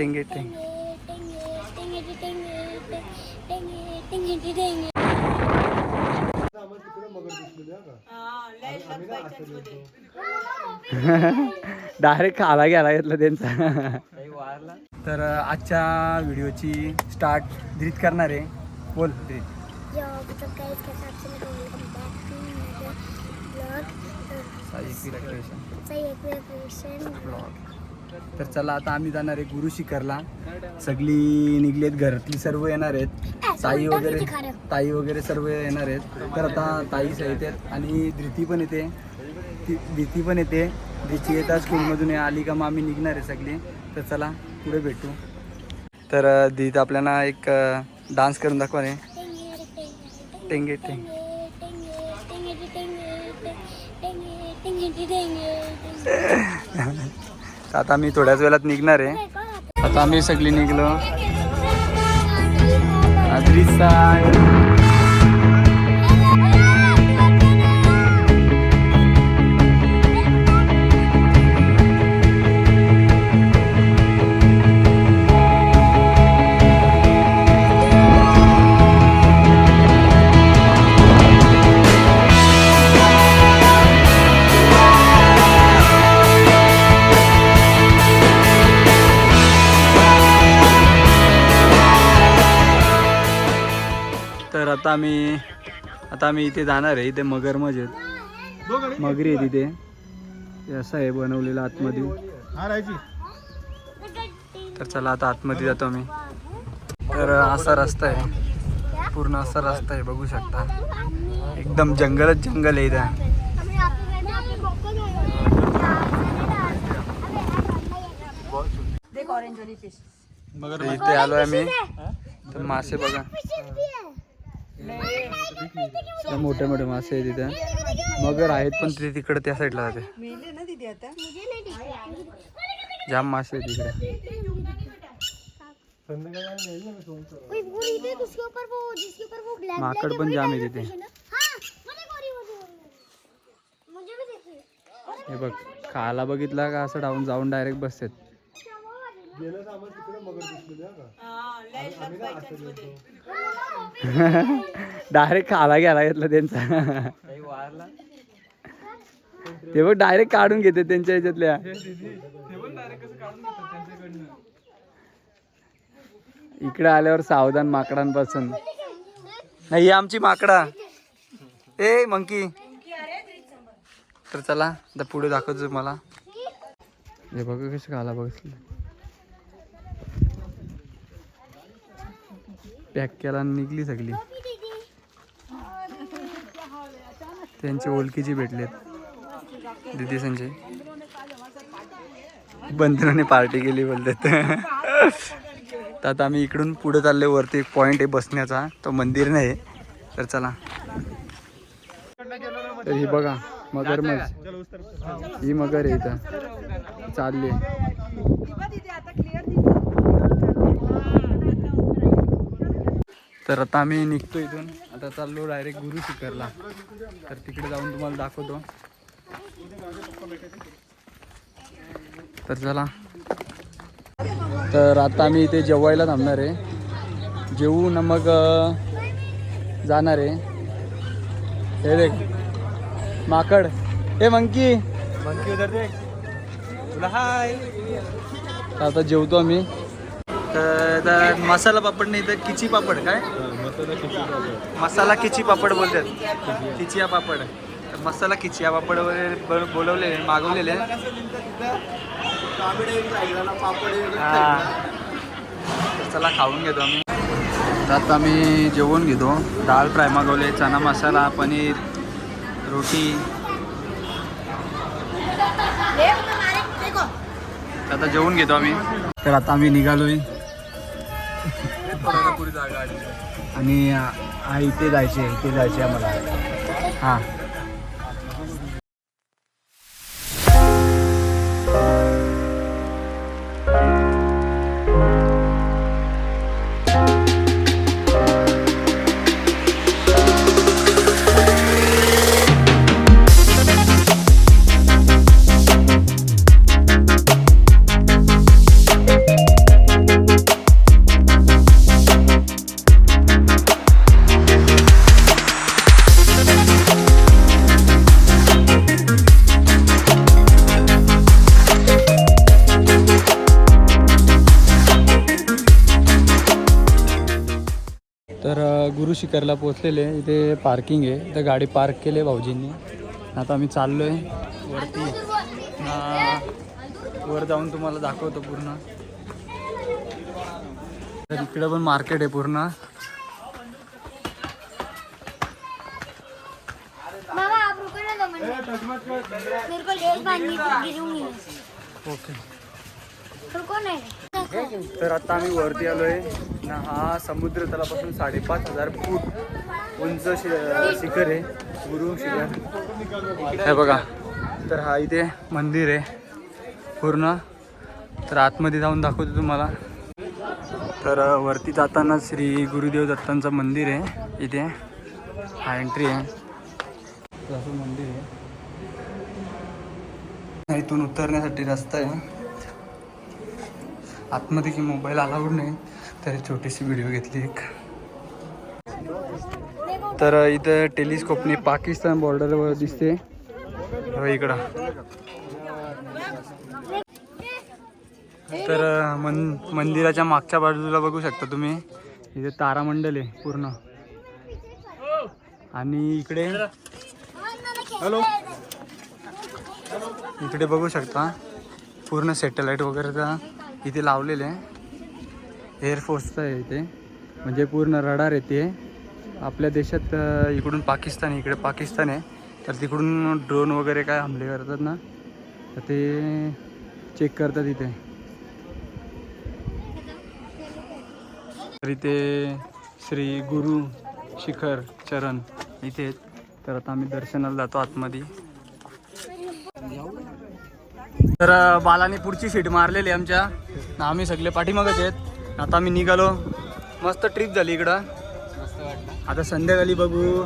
टेंगे tang direct खाला घ्यायला घेतलं त्यांचा तर आजच्या व्हिडिओची स्टार्ट धीत करणार आहे बोल धीत ब्लॉग तर चला आता आम्ही जाणार आहे गुरु शिखरला. सगळी निघलेत घरातली सर्व येणार आहेत. ताई वगैरे ताई वगैरे सर्व येणार आहेत. तर आता ताई सहित आहेत आणि धृती पण येते. ती धृती पण येते. धृती येतात स्कूलमधून आली का मग आम्ही निघणार आहे सगळी. तर चला पुढे भेटू. तर धीत आपल्याला एक डान्स करून दाखवा रे. टेंगे टेंग. तर आता आम्ही थोड्याच वेळात निघणार आहे. आता आम्ही सगळी निघलो. आता आम्ही आता आम्ही इथे जाणार आहे इथे मगर आहेत. मगरी आहे तिथे असं आहे बनवलेलं आतमध्ये. तर चला आता आतमध्ये जातो आम्ही. तर असा रस्ता आहे. पूर्ण असा रस्ता आहे बघू शकता. एकदम जंगलच जंगल आहे इथं. तर इथे आलोय आम्ही. तर मासे बघा. मोठे मोठे मासे आहेत तिथे. मगर आहेत पण ते तिकडे त्या साईडला जाते. जाम मासे आहेत तिकडे. माकड पण जाम आहे तिथे. हे बघ खायला बघितला का असं डाऊन जाऊन डायरेक्ट बसतात? मुझे मुझे भी देखिए हे बघ खायला बघितला का जाऊन डायरेक्ट खायला घ्यायला घेतलं त्यांचा. ते बघ डायरेक्ट काढून घेते त्यांच्या ह्याच्यातल्या. इकडे आल्यावर सावधान माकडांपासून. नाही ही आमची माकडा. ए मंकी. तर चला आता पुढे दाखवतो मला हे बघा कसं खाला बघितलं. पॅक केला आणि निघली सगळी. त्यांचे ओळखीची भेटलेत. दिदी संजय. बंधनाने पार्टी केली बोलतात. तर आता आम्ही इकडून पुढे चालले वरती एक पॉईंट आहे बसण्याचा. तो मंदिर नाही. तर चला. तर ही बघा मगर मग. ही मगर आहे इथं. चालली तर आता आम्ही निघतो इथून. आता चाललो डायरेक्ट गुरु शिखरला. तर तिकडे जाऊन तुम्हाला दाखवतो. तर चला. तर आता आम्ही इथे जेवायला थांबणार आहे. जेवू ना मग जाणार आहे. हे देख. माकड. हे मंकी. मंकी उधर देख तुला हाय आता जेवतो आम्ही. तर मसाला पापड नाही तर किची पापड काय? मसाला किची पापड. बोलतात. किचिया पापड. तर मसाला किचिया पापड वगैरे ब- बोलवलेले मागवलेले. हा. चला खाऊन घेतो आम्ही. आता आम्ही जेवण घेतो. डाळ फ्राय मागवले चना मसाला पनीर रोटी. आता जेवून घेतो आम्ही. तर आता आम्ही निघालोय. आणि आ, आ, इथे जायचे इथे जायचे आम्हाला. हां. सीकरला पोचलेले इथे पार्किंग आहे. तर गाडी पार्क केली आहे भाऊजींनी. आता आम्ही चाललो आहे वरती वर जाऊन तुम्हाला दाखवतो पूर्ण. इकडे इकडं पण मार्केट आहे पूर्ण. ओके तर आता आम्ही वरती आलो आहे ना हा समुद्र तलापासून साडेपाच हजार फूट उंच शि- शिखर आहे. गुरु शिखर. हे बघा. तर हा इथे मंदिर आहे. पूर्ण. तर आतमध्ये जाऊन दाखवतो तुम्हाला. तर वरती जाताना श्री गुरुदेव दत्तांचं मंदिर आहे. इथे हा एंट्री आहे. मंदिर आहे. इथून उतरण्यासाठी रस्ता आहे. आतमध्ये की मोबाईल अलाउड नाही तर छोटीशी व्हिडिओ घेतली एक. तर इथं टेलिस्कोपने पाकिस्तान बॉर्डरवर दिसते. हो इकडं. तर मन मंदिराच्या मागच्या बाजूला बघू शकता तुम्ही. इथे तारामंडल आहे पूर्ण. आणि इकडे हॅलो. इकडे बघू शकता. पूर्ण सॅटेलाईट वगैरेचा इथे लावलेले आहे. एअरफोर्सचं आहे इथे म्हणजे पूर्ण रडार येते आपल्या देशात इकडून पाकिस्तान आहे, इकडे पाकिस्तान आहे. तर तिकडून ड्रोन वगैरे काय हमले करतात ना तर ते चेक करतात इथे. तर इथे श्री गुरु शिखर चरण इथे तर आता आम्ही दर्शनाला जातो आतमध्ये. तर बालाने पुढची सीट मारलेली आहे आमच्या. आम्ही सगळे पाठीमागच आहेत. आता आम्ही निघालो. मस्त ट्रिप झाली इकडं. आता संध्याकाळी बघू.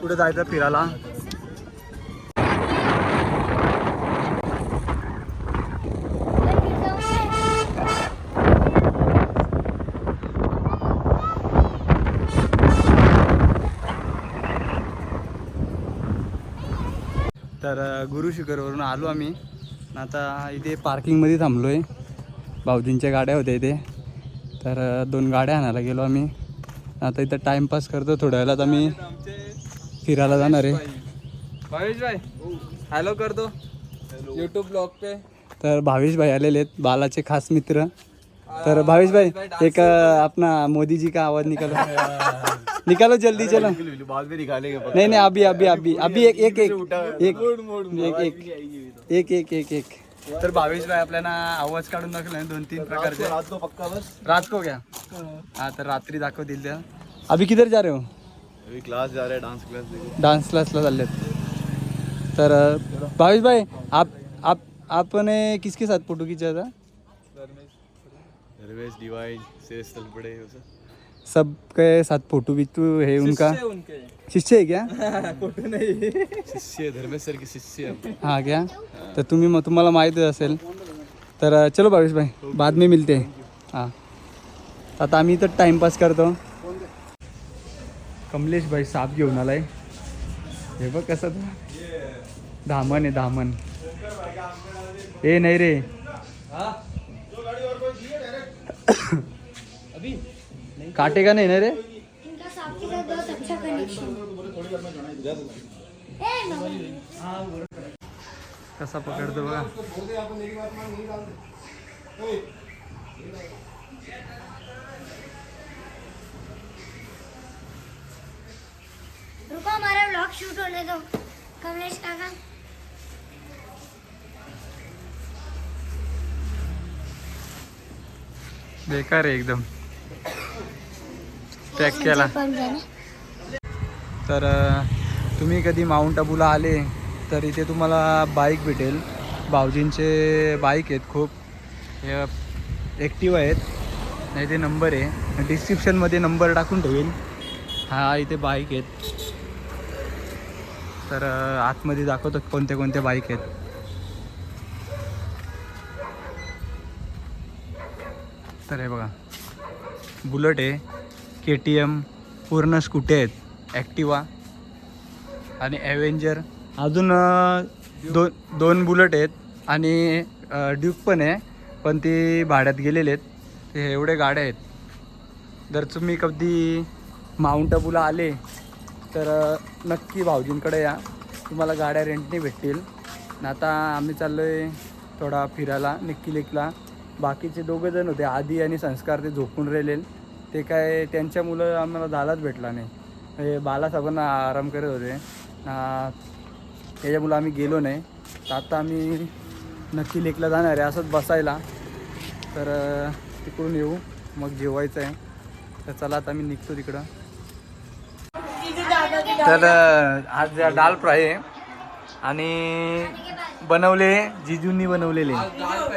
कुठे जायचं फिरायला. तर गुरु शिखरवरून आलो आम्ही. आता इथे पार्किंगमध्ये थांबलो आहे भाऊजींच्या गाड्या होत्या इथे. तर दोन गाड्या आणायला गेलो आम्ही. आता इथं टाईमपास करतो थोड्या वेळात आम्ही. फिरायला जाणार आहे. भावेश भाई हॅलो कर दो यूट्यूब ब्लॉग पे. तर भावेश भाई आलेले आहेत बालाचे खास मित्र. तर भावेश भाई एक अपना मोदी जी का आवाज निकालो? निकालो जल्दी चलो। बाद में निकालेंगे नहीं नहीं अभी अभी अभी अभी एक एक एक एक एक एक एक एक एक तर भावेश भाई आपल्याला आवाज़ काढून दाखवला दोन तीन प्रकारचे रात को पक्का बस? रात को क्या हाँ. तर रात्री दाखवतील त्या अभी किधर जा रहे हो? अभी क्लास जा रहे हैं डांस क्लास देखो। डान्स क्लासला चाललेत. तर भावेश भाई आप आप आपने किसके साथ फ़ोटो खींचा था? धर्मेश डिवाइन से स्थल उसे सबके साथ फोटो भी तो है उनका। उनके। शिष्य है क्या? फोटो नहीं। शिष्य धर्मेश सर के शिष्य हाँ। क्या? तर तुम्ही मग तुम्हाला माहीत असेल। तर चलो भावेश भाई बाद में मिलते हैं। हां। आता आम्ही इथं टाइमपास करतो। कमलेश भाई साप घेऊन आलाय। हे बघ कसं तो. धामण आहे धामण. ए नाही रे. काटेगा नाही ना रे? इनका सांप के साथ बहुत अच्छा कनेक्शन कसा पकडतो बघा रुको हमारा व्लॉग शूट होने दो। कमलेश काका। बेकार आहे एकदम। पॅक केला. पण झालं. तर तुम्ही कधी माउंट आबूला आले तर इथे तुम्हाला बाईक भेटेल. भाऊजींचे बाईक आहेत खूप. हे ॲक्टिव्ह आहेत. नाही ते नंबर आहे. डिस्क्रिप्शनमध्ये नंबर टाकून ठेवेल. हा इथे बाईक आहेत. तर आतमध्ये दाखवतो कोणते कोणते बाईक आहेत. तर हे बघा. बुलट आहे. के टी एम पूर्ण स्कूटे आहेत. ॲक्टिवा आणि ॲव्हेंजर अजून दोन दोन बुलेट आहेत आणि ड्यूक पण आहे पण ती भाड्यात गेलेले आहेत. ते एवढे गाड्या आहेत. जर तुम्ही कधी माउंट आबूला आले तर नक्की भाऊजींकडे या. तुम्हाला गाड्या रेंटने भेटतील. आता आम्ही चाललो आहे थोडा फिरायला निक्की लेकला बाकीचे दोघं जण होते आधी आणि संस्कार ते झोपून राहिले ते काय त्यांच्या मुलं आम्हाला झालाच भेटला नाही. हे बालासाहेबांना आराम करत होते. त्याच्यामुळं आम्ही गेलो नाही. तर आता आम्ही नक्की लेकला जाणार आहे असंच बसायला. तर तिकडून येऊ. मग जेवायचं आहे. तर चला आता मी निघतो तिकडं. तर आज डाल फ्राय आहे. आणि बनवले जिजूंनी बनवलेले.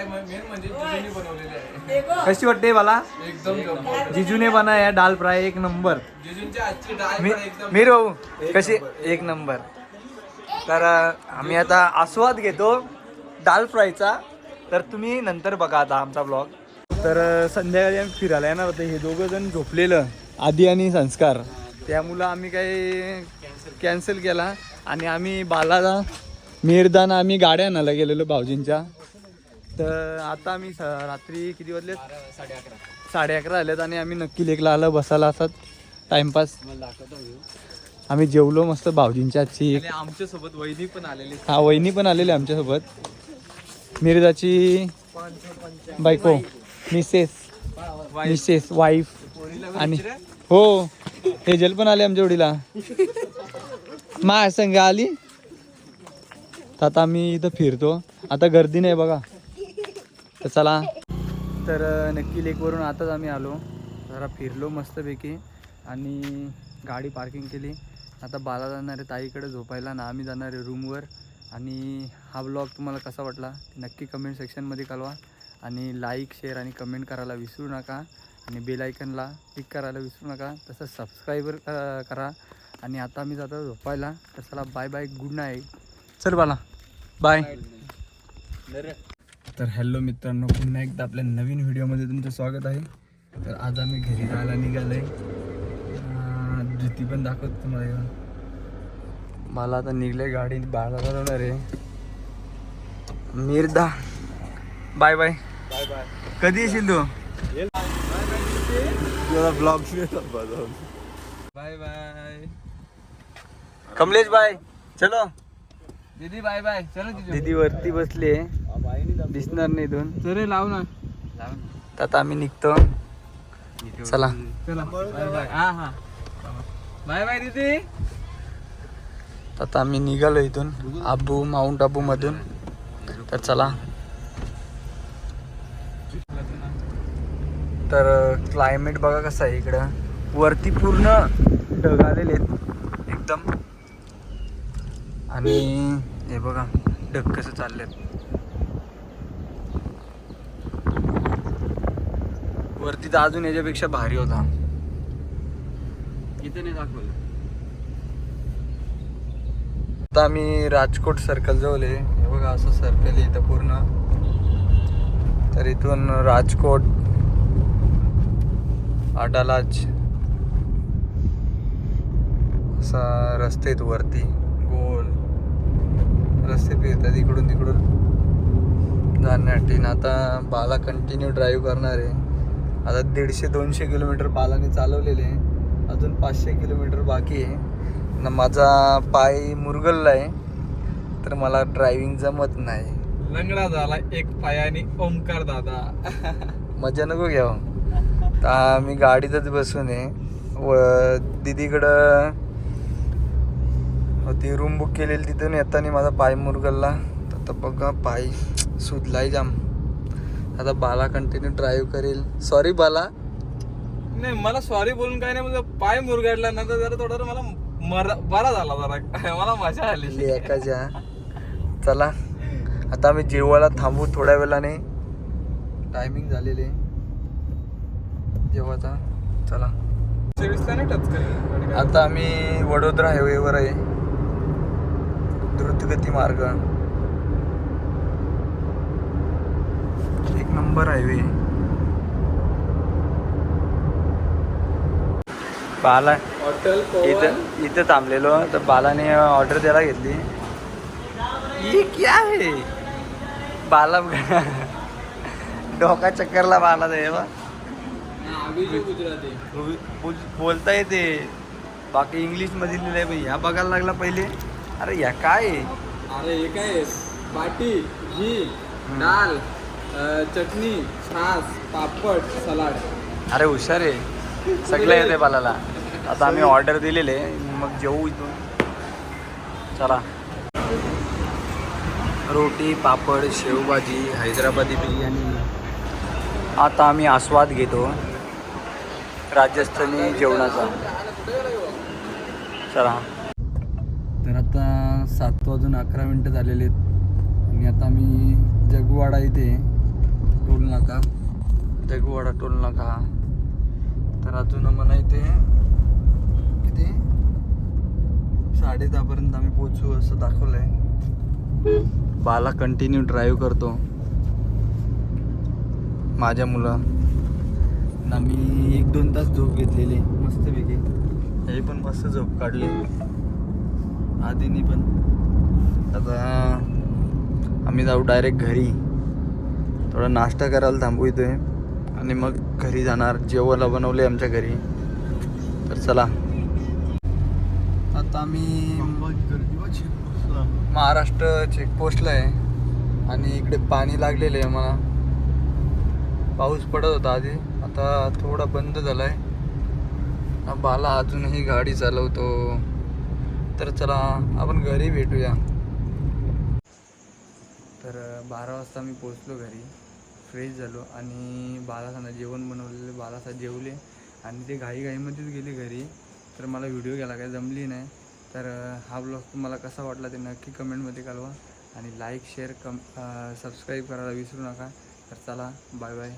मेन म्हणजे जिजूने बनवलेले आहे. कशी वाटते मला एकदम. जिजूने बनाया डाल फ्राय एक नंबर. जिजूंची आजची डाळ मी एकदम मीर भाऊ कशी? एक नंबर. तर अ, आम्ही आता आस्वाद घेतो दाल फ्रायचा. तर तुम्ही नंतर बघा आता आमचा ब्लॉग तर अ, संध्याकाळी आम्ही फिरायला येणार होते. हे दोघं जण झोपलेलं आधी आणि संस्कार. त्यामुळं आम्ही काही कॅन्सल केला. आणि आम्ही बालाला मिरदाना आम्ही गाड्या आणायला गेलेलो भाऊजींच्या. तर आता आम्ही स- रात्री किती वाजले? साडे अकरा. झालेत आणि आम्ही नक्की लेकला आलं बसायला असत टाइमपास आम्ही जेवलो मस्त भाऊजींच्या आजची आणि आमच्यासोबत वहिनी पण आलेली हा वहिनी पण आलेली आमच्यासोबत. मिरजाची बायको मिसेस मिसेस वाईफ आणि हो हेजल पण आले आमच्या जोडीला मा संग आली. तर आता आम्ही इथं फिरतो. आता गर्दी नाही बघा. तर चला. तर नक्की लेकवरून आताच आम्ही आलो. जरा फिरलो मस्तपैकी आणि गाडी पार्किंग केली. आता बाला जाणार आहे ताईकडे झोपायला ना आम्ही जाणार आहे रूमवर आणि हा ब्लॉग तुम्हाला कसा वाटला नक्की कमेंट सेक्शनमध्ये कळवा. आणि लाईक शेअर आणि कमेंट करायला विसरू नका. आणि बेल आयकनला क्लिक करायला विसरू नका. तसंच सबस्क्राईबर करा. आणि आता मी जातो झोपायला. तर चला बाय बाय गुड नाईट चल बाला. बाय तर हॅलो मित्रांनो पुन्हा एकदा आपल्या नवीन व्हिडिओमध्ये तुमचं स्वागत आहे. तर आज आम्ही घरी जायला निघालो आहे धुती पण दाखवतो तुम्हाला. मला आता निघले गाडी बाळा चालवणार आहे. मिरदा बाय बाय बाय बाय कधी येशील तू? Blog bye bye Kamlesh bye चलो. दीदी बाय बाय चलो दीदी दीदी वरती बसली आहे दिसणार नाही इथून चले लाव ना. तर आता आम्ही निघतो. चला. बाय बाय दीदी. तर आता आम्ही निघालो इथून आबू माउंट आबू मधून तर चला. तर क्लायमेट बघा कसं आहे इकडं. वरती पूर्ण ढग आलेले आहेत एकदम. आणि हे बघा ढग कसं चाललेत. वरती तर अजून याच्यापेक्षा भारी होता. इथे नाही दाखवलं. आता आम्ही राजकोट सर्कल जवळ आहे. हे बघा असं सर्कल आहे इथं पूर्ण. तर इथून राजकोट अडालाज असा रस्ते आहेत वरती. गोल. रस्ते फिरतात इकडून तिकडून. जाण्यासाठी आता बाला कंटिन्यू ड्राईव्ह करणार आहे. आता दीडशे दोनशे किलोमीटर बालाने चालवलेले आहे. अजून पाचशे किलोमीटर बाकी आहे. न माझा पाय मुरगलला आहे. तर मला ड्रायव्हिंग जमत नाही. लंगडा झाला एक पायाने ओमकार दादा. मजा नको घ्यावं तर आम्ही गाडीतच बसून आहे. व दीदीकडं होती रूम बुक केलेली तिथून येताना माझा पाय मुरगलला तर आता बघा पाय सुजलाय जाम. आता बाला कंटिन्यू ड्राईव्ह करेल. सॉरी बाला. नाही मला सॉरी बोलून काय नाही म्हणजे पाय मुरगाडला ना तर जरा थोडा मला मरा बरा झाला जरा. मला मजा आली. लेकाच्या चला. आता आम्ही जेवायला थांबू थोड्या वेळाने. टायमिंग झालेले जेवायचा. चला. आता आम्ही वडोदरा हायवेवर आहे. द्रुतगती मार्ग. एक नंबर हायवे. बाला इथं इथं थांबलेलो. तर बालाने ऑर्डर द्यायला घेतली. ये क्या है? बाला डोका चक्करला बाला देवा बोलता येते बाकी इंग्लिशमध्ये लिहिलंय आहे ह्या बघायला लागला पहिले. अरे ह्या काय? अरे हे काय? बाटी घी डाल चटणी छास पापड सलाड. अरे हुशार आहे. सगळं येते बालाला. आता आम्ही ऑर्डर दिलेले. मग जेवू इथून. चला. रोटी पापड शेवभाजी हैदराबादी बिर्याणी. आता आम्ही आस्वाद घेतो. राजस्थानी जेवणाचा. चला. तर आता सात वाजून अकरा मिनटं झालेले आहेत. आणि आता आम्ही जगवाडा इथे. टोल नाका. दगवाडा टोल नाका तर अजून आम्हाला इथे किती? साडे दहापर्यंत आम्ही पोचू असं दाखवलं आहे बाला कंटिन्यू ड्राईव्ह करतो. माझ्या मुलं. ना मी एक दोन तास झोप घेतलेली मस्तपैकी. हे पण मस्त झोप काढली. आधीनी पण. आता आम्ही जाऊ डायरेक्ट घरी. थोडा नाश्ता करायला थांबू इथे आणि मग घरी जाणार. जेवायला बनवले आमच्या घरी. तर चला. आता आम्ही महाराष्ट्र चेकपोस्टला आहे. आणि इकडे पाणी लागलेलं आहे मला पाऊस पडत होता आधी. आता थोडा बंद झाला आहे बाला अजूनही गाडी चालवतो. तर चला आपण घरी भेटूया. तर बारा वाजता मी पोचलो घरी. फ्रेश झालो आणि बालासांना जेवण बनवलेलं बालासा जेवले आणि ते घाईघाईमध्येच गेले घरी. तर मला व्हिडिओ घ्यायला काही जमली नाही. तर हा ब्लॉग तुम्हाला कसा वाटला ते नक्की कमेंटमध्ये कळवा आणि लाईक शेअर कम सबस्क्राईब करायला विसरू नका. तर चला बाय बाय